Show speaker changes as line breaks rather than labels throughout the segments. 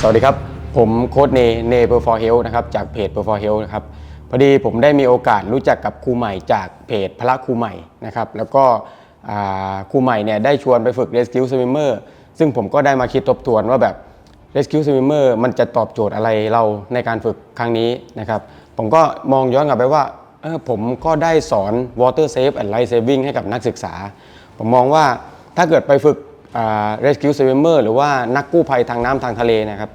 สวัสดีครับ ผมโค้ดเนเนเ e อร์ฟอร์เฮลนะครับจากเพจเ e อร์ฟอร์เฮลนะครับพอดีผมได้มีโอกาสรู้จักกับครูใหม่จากเพจพระครูใหม่นะครับแล้วก็ครูใหม่เนี่ยได้ชวนไปฝึก Rescue Swimmer ซึ่งผมก็ได้มาคิดทบทวนว่าแบบ Rescue Swimmer มันจะตอบโจทย์อะไรเราในการฝึกครั้งนี้นะครับ ผมก็มองย้อนกลับไปว่าเออผมก็ได้สอน Water Safe and Life Saving ให้กับนักศึกษา ผมมองว่าถ้าเกิดไปฝึก อ่า Rescue Swimmer หรือว่านักกู้ภัยทางน้ำทางทะเลนะครับ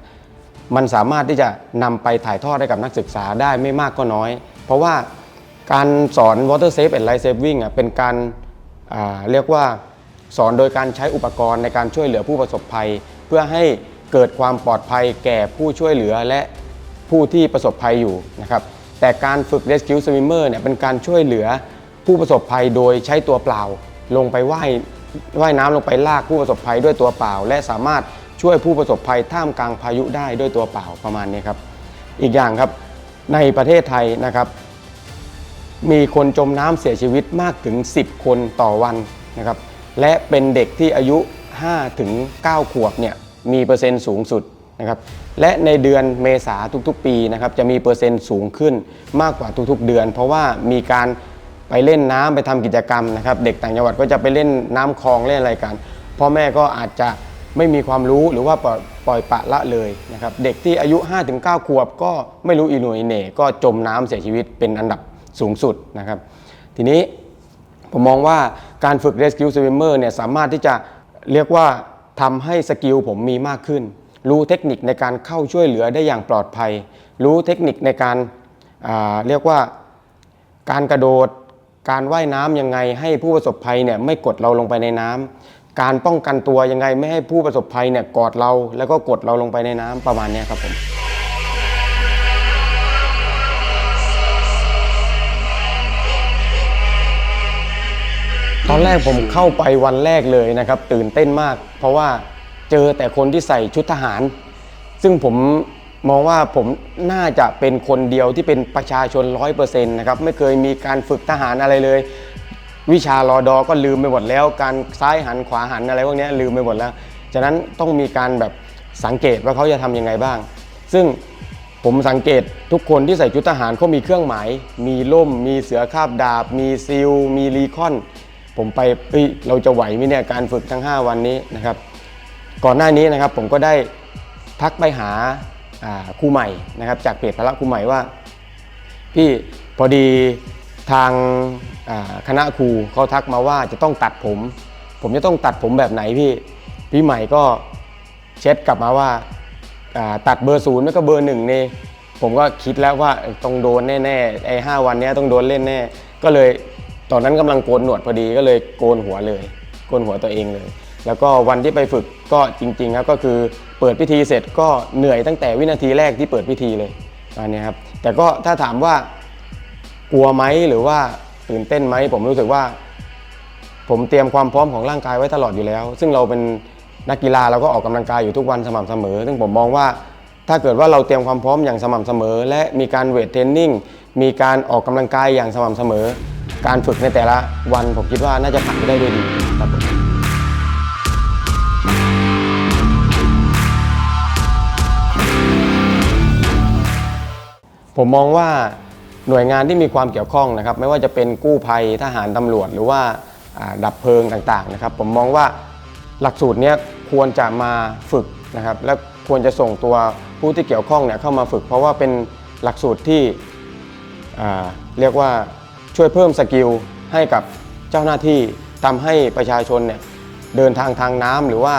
มันสามารถที่จะนำไปถ่ายทอดให้กับนักศึกษาได้ไม่มากก็น้อย เพราะว่าการสอน Water Safe and Life Saving อะเป็นการาเรียกว่าสอนโดยการใช้อุปกรณ์ในการช่วยเหลือผู้ประสบภัย เพื่อให้เกิดความปลอดภัยแก่ผู้ช่วยเหลือและผู้ที่ประสบภัยอยู่นะครับแต่การฝึก Rescue Swimmer เนี่ยเป็นการช่วยเหลือผู้ประสบภัยโดยใช้ตัวเปล่าลงไปว่าย ว่ายน้ำลงไปลากผู้ประสบภัยด้วยตัวเปล่า และสามารถช่วยผู้ประสบภัยท่ามกลางพายุได้ด้วยตัวเปล่าประมาณนี้ครับ อีกอย่างครับในประเทศไทยนะครับ มีคนจมน้ำเสียชีวิตมากถึง 10 คนต่อวันนะครับ และเป็นเด็กที่อายุ 5 ถึง 9 ขวบเนี่ยมีเปอร์เซ็นต์สูงสุดนะครับ และในเดือนเมษาทุกๆ ปีนะครับจะมีเปอร์เซ็นต์สูงขึ้นมากกว่าทุกๆ เดือน เพราะว่ามีการ ไปเล่นน้ำไปทำกิจกรรมนะครับ เด็กต่างจังหวัดก็จะไปเล่นน้ำคลองเล่นอะไรกันพ่อแม่ก็อาจจะไม่มีความรู้หรือว่าปล่อยปละละเลยนะครับ เด็กที่อายุ 5-9 ขวบก็ไม่รู้อีหน่วยอีเหน่ก็จมน้ำเสียชีวิตเป็นอันดับสูงสุดนะครับ ทีนี้ผมมองว่าการฝึก Rescue Swimmer เนี่ยสามารถที่จะเรียกว่าทำให้สกิลผมมีมากขึ้น รู้เทคนิคในการเข้าช่วยเหลือได้อย่างปลอดภัย รู้เทคนิคในการอ่าเรียกว่าการกระโดด การว่ายน้ำยังไงให้ผู้ประสบภัยเนี่ยไม่กดเราลงไปในน้ำการป้องกันตัวยังไงไม่ให้ผู้ประสบภัยเนี่ยกอดเราแล้วก็กดเราลงไปในน้ำประมาณนี้ครับผมตอนแรกผมเข้าไปวันแรกเลยนะครับตื่นเต้นมาก เพราะว่าเจอแต่คนที่ใส่ชุดทหาร ซึ่งผม มองว่าผมน่าจะเป็นคนเดียวที่เป็นประชาชนร้อยเปอร์เซ็นต์นะครับไม่เคยมีการฝึกทหารอะไรเลย วิชารอดอก็ลืมไปหมดแล้ว การซ้ายหันขวาหันอะไรพวกนี้ลืมไปหมดแล้ว ฉะนั้นต้องมีการแบบสังเกตว่าเขาจะทำยังไงบ้าง ซึ่งผมสังเกตทุกคนที่ใส่ชุดทหารเขามีเครื่องหมาย มีล่ม มีเสือคาบดาบ มีซิล มีรีคอน ผมไปเอ้ยเราจะไหวไหมเนี่ยการฝึกทั้ง 5 วันนี้นะครับ ก่อนหน้านี้นะครับผมก็ได้ทักไปหา ครูใหม่นะครับจากเพจพระครูใหม่ว่า พี่พอดีทางคณะครูเขาทักมาว่าจะต้องตัดผม ผมจะต้องตัดผมแบบไหนพี่พี่ใหม่ก็เช็ดกลับมาว่าตัดเบอร์ศูนย์ไม่ก็เบอร์หนึ่งนี่ผมก็คิดแล้วว่าต้องโดนแน่ๆไอ้ห้าวันนี้ต้องโดนเล่นแน่ก็เลยตอนนั้นกำลังโกนหนวดพอดีก็เลยโกนหัวเลย โกนหัวตัวเองเลย แล้วก็วันที่ไปฝึกก็จริงๆครับก็คือเปิดพิธีเสร็จก็เหนื่อยตั้งแต่วินาทีแรกที่เปิดพิธีเลยอันนี้ครับแต่ก็ถ้าถามว่ากลัวไหมหรือว่าตื่นเต้นไหมผมรู้สึกว่า ผมเตรียมความพร้อมของร่างกายไว้ตลอดอยู่แล้ว ซึ่งเราเป็นนักกีฬาเราก็ออกกำลังกายอยู่ทุกวันสม่ำเสมอ ซึ่งผมมองว่าถ้าเกิดว่าเราเตรียมความพร้อมอย่างสม่ำเสมอ และมีการเวทเทรนนิ่งมีการออกกำลังกายอย่างสม่ำเสมอ การฝึกในแต่ละวันผมคิดว่าน่าจะผ่านไปได้ด้วยดีครับผม ผมมองว่าหน่วยงานที่มีความเกี่ยวข้องนะครับไม่ว่าจะเป็นกู้ภัยทหารตำรวจ หรือว่าดับเพลิงต่างๆนะครับ ผมมองว่าหลักสูตรนี้ควรจะมาฝึกนะครับและควรจะส่งตัวผู้ที่เกี่ยวข้องเนี่ยเข้ามาฝึก เพราะว่าเป็นหลักสูตรที่เรียกว่าช่วยเพิ่มสกิลให้กับเจ้าหน้าที่ทำให้ประชาชนเนี่ยเดินทางทางน้ำหรือว่า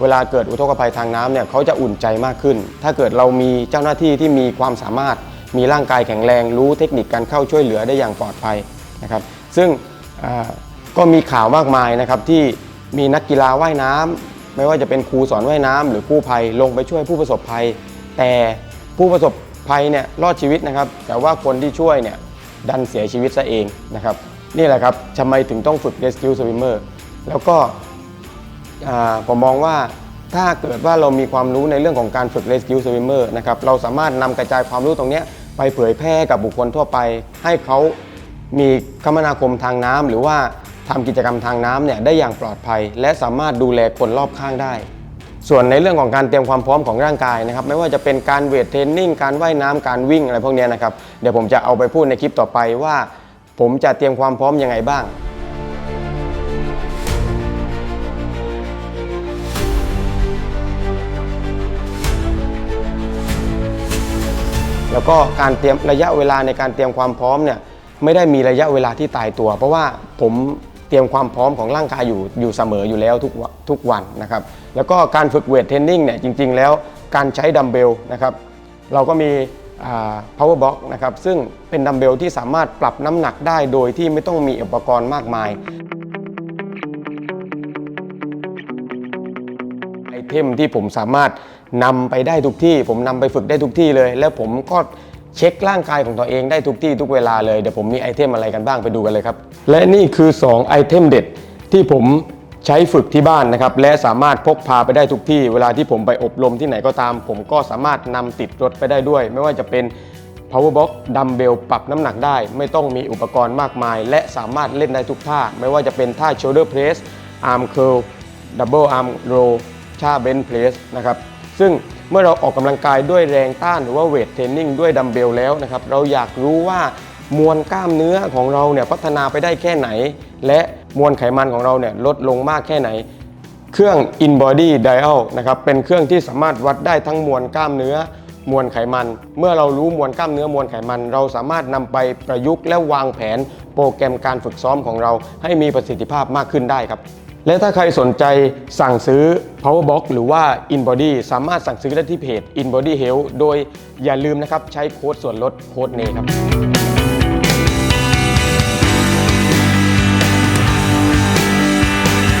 เวลาเกิดอุทกภัยทางน้ำเนี่ยเขาจะอุ่นใจมากขึ้น ถ้าเกิดเรามีเจ้าหน้าที่ที่มีความสามารถ มีร่างกายแข็งแรง รู้เทคนิคการเข้าช่วยเหลือได้อย่างปลอดภัยนะครับ ซึ่งก็มีข่าวมากมายนะครับที่มีนักกีฬาว่ายน้ำไม่ว่าจะเป็นครูสอนว่ายน้ำหรือกู้ภัยลงไปช่วยผู้ประสบภัย แต่ผู้ประสบภัยเนี่ยรอดชีวิตนะครับ แต่ว่าคนที่ช่วยเนี่ยดันเสียชีวิตซะเองนะครับนี่แหละครับทำไมถึงต้องฝึก Rescue Swimmer แล้วก็ผมมองว่าถ้าเกิดว่าเรามีความรู้ในเรื่องของการฝึก Rescue Swimmer นะครับเราสามารถนำกระจายความรู้ตรงเนี้ย ไปเผยแพร่กับบุคคลทั่วไป ให้เขามีคมนาคมทางน้ำหรือว่าทำกิจกรรมทางน้ำเนี่ยได้อย่างปลอดภัย และสามารถดูแลคนรอบข้างได้ ส่วนในเรื่องของการเตรียมความพร้อมของร่างกายนะครับไม่ว่าจะเป็นการเวทเทรนนิ่งการว่ายน้ำการวิ่งอะไรพวกนี้นะครับเดี๋ยวผมจะเอาไปพูดในคลิปต่อไปว่า ผมจะเตรียมความพร้อมยังไงบ้าง แล้วก็การเตรียมระยะเวลาในการเตรียมความพร้อมเนี่ยไม่ได้มีระยะเวลาที่ตายตัว เพราะว่าผมเตรียมความพร้อมของร่างกายอยู่อยู่เสมออยู่แล้วทุกทุกวันนะครับแล้วก็การฝึกเวทเทรนนิ่งเนี่ยจริง ๆ แล้วการใช้ดัมเบลนะครับเราก็มี power box นะครับซึ่งเป็นดัมเบลที่สามารถปรับน้ำหนักได้โดยที่ไม่ต้องมีอุปกรณ์มากมายไอเทมที่ผมสามารถ นำไปได้ทุกที่ ผมนำไปฝึกได้ทุกที่เลย แล้วผมก็เช็คร่างกายของตัวเองได้ทุกที่ทุกเวลาเลย เดี๋ยวผมมีไอเทมอะไรกันบ้างไปดูกันเลยครับ และนี่คือ 2 ไอเทมเด็ดที่ผมใช้ฝึกที่บ้านนะครับ และสามารถพกพาไปได้ทุกที่ เวลาที่ผมไปอบรมที่ไหนก็ตาม ผมก็สามารถนำติดรถไปได้ด้วย ไม่ว่าจะเป็น power box ดัมเบลปรับน้ำหนักได้ ไม่ต้องมีอุปกรณ์มากมาย และสามารถเล่นได้ทุกท่า ไม่ว่าจะเป็นท่า shoulder press arm curl double arm row ท่า bench press นะครับ ซึ่งเมื่อเราออกกำลังกายด้วยแรงต้านหรือว่าเวทเทรนนิ่งด้วยดัมเบลแล้วนะครับเราอยากรู้ว่ามวลกล้ามเนื้อของเราเนี่ยพัฒนาไปได้แค่ไหน และมวลไขมันของเราเนี่ยลดลงมากแค่ไหน เครื่อง InBody Dial นะครับเป็นเครื่องที่สามารถวัดได้ทั้งมวลกล้ามเนื้อมวลไขมัน เมื่อเรารู้มวลกล้ามเนื้อมวลไขมัน เราสามารถนำไปประยุกต์และวางแผนโปรแกรมการฝึกซ้อมของเรา ให้มีประสิทธิภาพมากขึ้นได้ครับ และถ้าใครสนใจสั่งซื้อ Power Box หรือว่า InBody สามารถสั่งซื้อได้ที่เพจ InBody Health โดยอย่าลืมนะครับใช้โค้ดส่วนลดโค้ดเนครับ